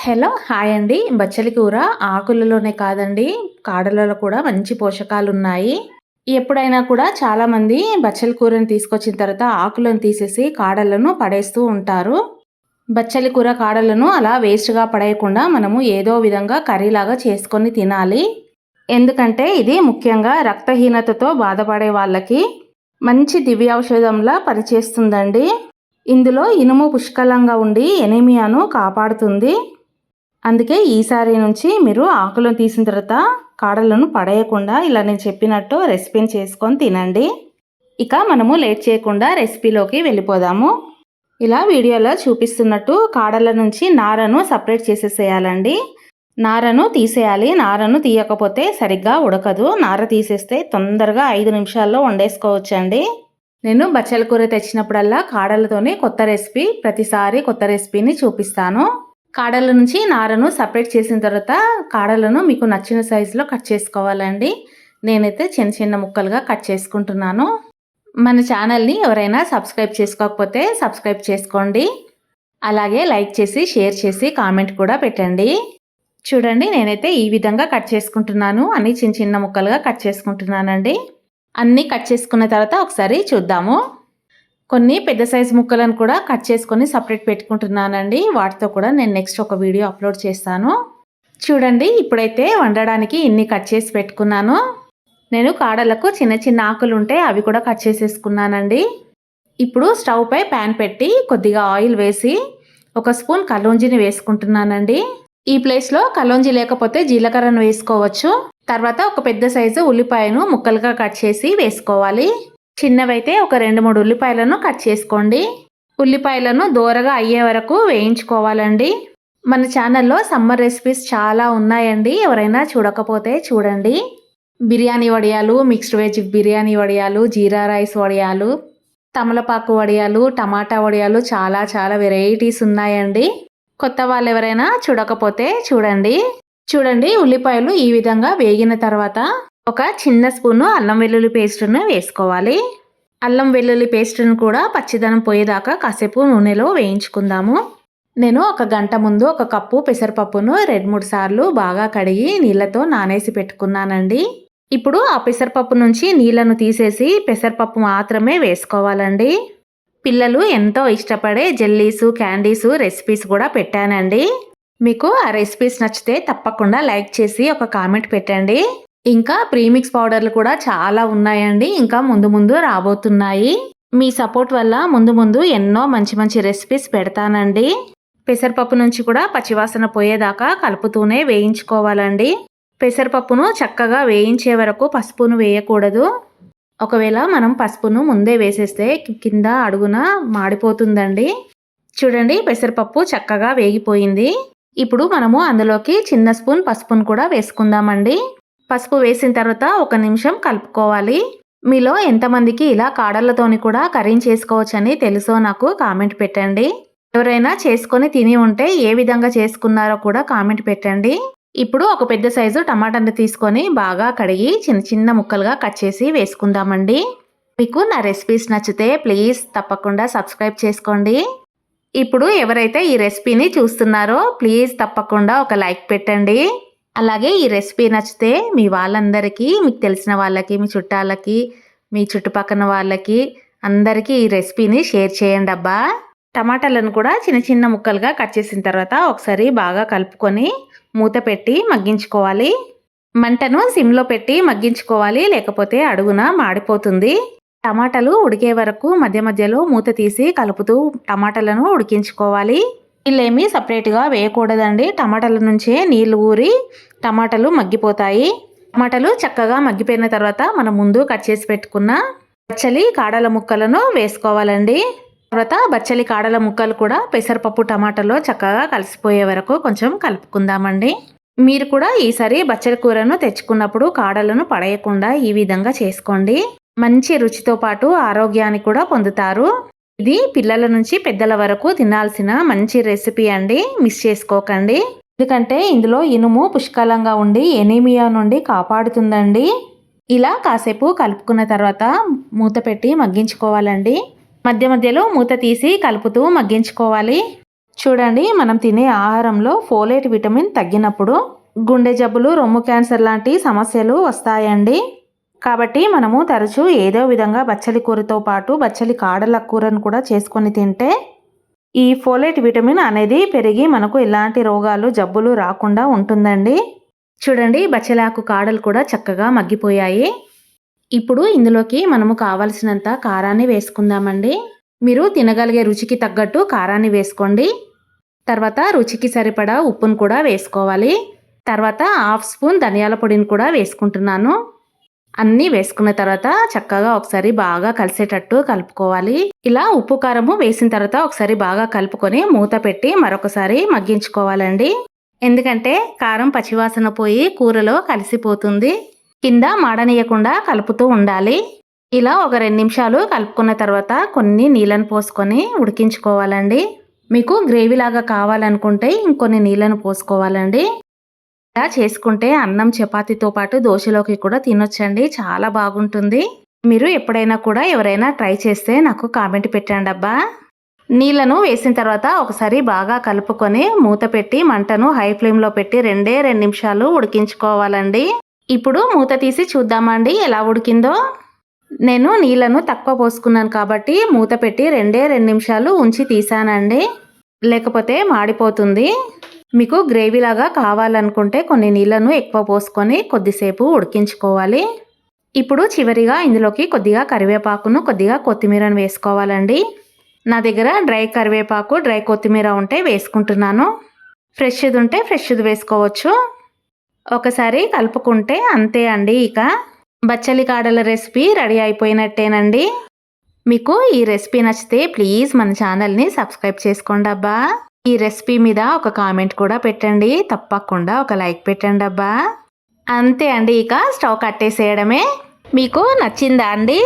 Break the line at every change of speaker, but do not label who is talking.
Hello hi అండి. బచ్చలి కూర ఆకులలోనే కాదండి కాడలలో కూడా మంచి పోషకాలు ఉన్నాయి ఎప్పుడైనా కూడా చాలామంది బచ్చలి కూరని తీసుకొచ్చిన తర్వాత ఆకులను తీసేసి కాడలను పడేస్తూ ఉంటారు. బచ్చలి కూర కాడలను అలా వేస్ట్గా పడేయకుండా మనము ఏదో విధంగా కర్రీలాగా చేసుకొని తినాలి. ఎందుకంటే ఇది ముఖ్యంగా రక్తహీనతతో బాధపడే వాళ్ళకి మంచి దివ్యౌషధంలా పనిచేస్తుందండి. ఇందులో ఇనుము పుష్కలంగా ఉండి ఎనిమియాను కాపాడుతుంది. అందుకే ఈసారి నుంచి మీరు ఆకులను తీసిన తర్వాత కాడలను పడేయకుండా ఇలా నేను చెప్పినట్టు రెసిపీని చేసుకొని తినండి. ఇక మనము లేట్ చేయకుండా రెసిపీలోకి వెళ్ళిపోదాము. ఇలా వీడియోలో చూపిస్తున్నట్టు కాడల నుంచి నారను సపరేట్ చేసేసేయాలండి. నారను తీసేయాలి. నారను తీయకపోతే సరిగ్గా ఉడకదు. నార తీసేస్తే తొందరగా ఐదు నిమిషాల్లో వండేసుకోవచ్చండి. నేను బచ్చల కూర తెచ్చినప్పుడల్లా కాడలతోనే కొత్త రెసిపీ ప్రతిసారి కొత్త రెసిపీని చూపిస్తాను. కాడల నుంచి నారను సపరేట్ చేసిన తర్వాత కాడలను మీకు నచ్చిన సైజులో కట్ చేసుకోవాలండి. నేనైతే చిన్న చిన్న ముక్కలుగా కట్ చేసుకుంటున్నాను. మన ఛానల్ని ఎవరైనా సబ్స్క్రైబ్ చేసుకోకపోతే సబ్స్క్రైబ్ చేసుకోండి. అలాగే లైక్ చేసి షేర్ చేసి కామెంట్ కూడా పెట్టండి. చూడండి నేనైతే ఈ విధంగా కట్ చేసుకుంటున్నాను. అన్ని చిన్న చిన్న ముక్కలుగా కట్ చేసుకుంటున్నానండి. అన్నీ కట్ చేసుకున్న తర్వాత ఒకసారి చూద్దాము. కొన్ని పెద్ద సైజు ముక్కలను కూడా కట్ చేసుకొని సపరేట్ పెట్టుకుంటున్నానండి. వాటితో కూడా నేను నెక్స్ట్ ఒక వీడియో అప్లోడ్ చేస్తాను. చూడండి ఇప్పుడైతే వండడానికి ఇన్ని కట్ చేసి పెట్టుకున్నాను. నేను కాడలకు చిన్న చిన్న ఆకులు ఉంటే అవి కూడా కట్ చేసేసుకున్నానండి. ఇప్పుడు స్టవ్ పై ప్యాన్ పెట్టి కొద్దిగా ఆయిల్ వేసి ఒక స్పూన్ కలోంజిని వేసుకుంటున్నానండి. ఈ ప్లేస్లో కలోంజి లేకపోతే జీలకర్రను వేసుకోవచ్చు. తర్వాత ఒక పెద్ద సైజు ఉల్లిపాయను ముక్కలుగా కట్ చేసి వేసుకోవాలి. చిన్నవైతే ఒక రెండు మూడు ఉల్లిపాయలను కట్ చేసుకోండి. ఉల్లిపాయలను దూరగా అయ్యే వరకు వేయించుకోవాలండి. మన ఛానల్లో సమ్మర్ రెసిపీస్ చాలా ఉన్నాయండి. ఎవరైనా చూడకపోతే చూడండి. బిర్యానీ వడియాలు మిక్స్డ్ వెజ్ బిర్యానీ వడియాలు జీరా రైస్ వడియాలు తమలపాకు వడియాలు టమాటా వడియాలు చాలా చాలా వెరైటీస్ ఉన్నాయండి. కొత్త వాళ్ళు ఎవరైనా చూడకపోతే చూడండి. చూడండి ఉల్లిపాయలు ఈ విధంగా వేగిన తర్వాత ఒక చిన్న స్పూను అల్లం వెల్లుల్లి పేస్ట్ను వేసుకోవాలి. అల్లం వెల్లుల్లి పేస్ట్ను కూడా పచ్చిదనం పోయేదాకా కాసేపు నూనెలో వేయించుకుందాము. నేను ఒక గంట ముందు ఒక కప్పు పెసరపప్పును రెండు మూడు సార్లు బాగా కడిగి నీళ్ళతో నానేసి పెట్టుకున్నానండి. ఇప్పుడు ఆ పెసరపప్పు నుంచి నీళ్ళను తీసేసి పెసరపప్పు మాత్రమే వేసుకోవాలండి. పిల్లలు ఎంతో ఇష్టపడే జెల్లీసు క్యాండీసు రెసిపీస్ కూడా పెట్టానండి. మీకు ఆ రెసిపీస్ నచ్చితే తప్పకుండా లైక్ చేసి ఒక కామెంట్ పెట్టండి. ఇంకా ప్రీమిక్స్ పౌడర్లు కూడా చాలా ఉన్నాయండి. ఇంకా ముందు ముందు రాబోతున్నాయి. మీ సపోర్ట్ వల్ల ముందు ముందు ఎన్నో మంచి మంచి రెసిపీస్ పెడతానండి. పెసరపప్పు నుంచి కూడా పచ్చివాసన పోయేదాకా కలుపుతూనే వేయించుకోవాలండి. పెసరపప్పును చక్కగా వేయించే వరకు పసుపును వేయకూడదు. ఒకవేళ మనం పసుపును ముందే వేసేస్తే కింద అడుగున మాడిపోతుందండి. చూడండి పెసరపప్పు చక్కగా వేగిపోయింది. ఇప్పుడు మనము అందులోకి చిన్న స్పూన్ పసుపును కూడా వేసుకుందామండి. పసుపు వేసిన తర్వాత ఒక నిమిషం కలుపుకోవాలి. మీలో ఎంతమందికి ఇలా కాడలతోని కూడా కర్రీని చేసుకోవచ్చని తెలుసో నాకు కామెంట్ పెట్టండి. ఎవరైనా చేసుకొని తిని ఉంటే ఏ విధంగా చేసుకున్నారో కూడా కామెంట్ పెట్టండి. ఇప్పుడు ఒక పెద్ద సైజు టమాటాను తీసుకొని బాగా కడిగి చిన్న చిన్న ముక్కలుగా కట్ చేసి వేసుకుందామండి. మీకు నా రెసిపీస్ నచ్చితే ప్లీజ్ తప్పకుండా సబ్స్క్రైబ్ చేసుకోండి. ఇప్పుడు ఎవరైతే ఈ రెసిపీని చూస్తున్నారో ప్లీజ్ తప్పకుండా ఒక లైక్ పెట్టండి. అలాగే ఈ రెసిపీ నచ్చితే మీ వాళ్ళందరికీ మీకు తెలిసిన వాళ్ళకి మీ చుట్టాలకి మీ చుట్టుపక్కల వాళ్ళకి అందరికీ ఈ రెసిపీని షేర్ చేయండి అబ్బా. టమాటాలను కూడా చిన్న చిన్న ముక్కలుగా కట్ చేసిన తర్వాత ఒకసారి బాగా కలుపుకొని మూత పెట్టి మగ్గించుకోవాలి. మంటను సిమ్లో పెట్టి మగ్గించుకోవాలి లేకపోతే అడుగున మాడిపోతుంది. టమాటాలు ఉడికే వరకు మధ్య మధ్యలో మూత తీసి కలుపుతూ టమాటాలను ఉడికించుకోవాలి. నీళ్ళేమి సపరేట్గా వేయకూడదండి. టమాటాల నుంచే నీళ్ళు ఊరి టమాటాలు మగ్గిపోతాయి. టమాటాలు చక్కగా మగ్గిపోయిన తర్వాత మనం ముందు కట్ చేసి పెట్టుకున్న బచ్చలి కాడల ముక్కలను వేసుకోవాలండి. తర్వాత బచ్చలి కాడల ముక్కలు కూడా పెసరపప్పు టమాటాలో చక్కగా కలిసిపోయే వరకు కొంచెం కలుపుకుందామండి. మీరు కూడా ఈసారి బచ్చలి కూరను తెచ్చుకున్నప్పుడు కాడలను పడేయకుండా ఈ విధంగా చేసుకోండి. మంచి రుచితో పాటు ఆరోగ్యాన్ని కూడా పొందుతారు. ఇది పిల్లల నుంచి పెద్దల వరకు తినాల్సిన మంచి రెసిపీ అండి. మిస్ చేసుకోకండి. ఎందుకంటే ఇందులో ఇనుము పుష్కలంగా ఉండి ఎనీమియా నుండి కాపాడుతుందండి. ఇలా కాసేపు కలుపుకున్న తర్వాత మూత పెట్టి మగ్గించుకోవాలండి. మధ్య మధ్యలో మూత తీసి కలుపుతూ మగ్గించుకోవాలి. చూడండి మనం తినే ఆహారంలో ఫోలేట్ విటమిన్ తగ్గినప్పుడు గుండె జబ్బులు రొమ్ము క్యాన్సర్ లాంటి సమస్యలు వస్తాయండి. కాబట్టి మనము తరచూ ఏదో విధంగా బచ్చలి కూరతో పాటు బచ్చలి కాడల కూరను కూడా చేసుకొని తింటే ఈ ఫోలేట్ విటమిన్ అనేది పెరిగి మనకు ఎలాంటి రోగాలు జబ్బులు రాకుండా ఉంటుందండి. చూడండి బచ్చలాకు కాడలు కూడా చక్కగా మగ్గిపోయాయి. ఇప్పుడు ఇందులోకి మనము కావలసినంత కారాన్ని వేసుకుందామండి. మీరు తినగలిగే రుచికి తగ్గట్టు కారాన్ని వేసుకోండి. తర్వాత రుచికి సరిపడా ఉప్పును కూడా వేసుకోవాలి. తర్వాత హాఫ్ స్పూన్ ధనియాల పొడిని కూడా వేసుకుంటున్నాను. అన్నీ వేసుకున్న తర్వాత చక్కగా ఒకసారి బాగా కలిసేటట్టు కలుపుకోవాలి. ఇలా ఉప్పు కారము వేసిన తర్వాత ఒకసారి బాగా కలుపుకొని మూత పెట్టి మరొకసారి మగ్గించుకోవాలండి. ఎందుకంటే కారం పచ్చివాసన పోయి కూరలో కలిసిపోతుంది. కింద మాడనీయకుండా కలుపుతూ ఉండాలి. ఇలా ఒక రెండు నిమిషాలు కలుపుకున్న తర్వాత కొన్ని నీళ్ళను పోసుకొని ఉడికించుకోవాలండి. మీకు గ్రేవీ లాగా కావాలనుకుంటే ఇంకొన్ని నీళ్ళను పోసుకోవాలండి. చేసుకుంటే అన్నం చపాతీతో పాటు దోశలోకి కూడా తినొచ్చండి. చాలా బాగుంటుంది. మీరు ఎప్పుడైనా కూడా ఎవరైనా ట్రై చేస్తే నాకు కామెంట్ పెట్టండి అబ్బా. నీళ్ళను వేసిన తర్వాత ఒకసారి బాగా కలుపుకొని మూత పెట్టి మంటను హై ఫ్లేమ్లో పెట్టి రెండే రెండు నిమిషాలు ఉడికించుకోవాలండి. ఇప్పుడు మూత తీసి చూద్దామండి ఎలా ఉడికిందో. నేను నీళ్ళను తక్కువ పోసుకున్నాను కాబట్టి మూత పెట్టి రెండే రెండు నిమిషాలు ఉంచి తీసానండి. లేకపోతే మాడిపోతుంది. మీకు గ్రేవీ లాగా కావాలనుకుంటే కొన్ని నీళ్ళను ఎక్కువ పోసుకొని కొద్దిసేపు ఉడికించుకోవాలి. ఇప్పుడు చివరిగా ఇందులోకి కొద్దిగా కరివేపాకును కొద్దిగా కొత్తిమీరను వేసుకోవాలండి. నా దగ్గర డ్రై కరివేపాకు డ్రై కొత్తిమీర ఉంటే వేసుకుంటున్నాను. ఫ్రెష్ది ఉంటే ఫ్రెష్ది వేసుకోవచ్చు. ఒకసారి కలుపుకుంటే అంతే అండి ఇక. బచ్చలి కాడల రెసిపీ రెడీ అయిపోయినట్టేనండి. మీకు ఈ రెసిపీ నచ్చితే ప్లీజ్ మన ఛానల్ని సబ్స్క్రైబ్ చేసుకోండి అబ్బా. ఈ రెసిపీ మీద ఒక కామెంట్ కూడా పెట్టండి. తప్పకుండా ఒక లైక్ పెట్టండి అబ్బా అంతే అండి ఇక స్టవ్ కట్టేసేయడమే. మీకు నచ్చిందా అండి?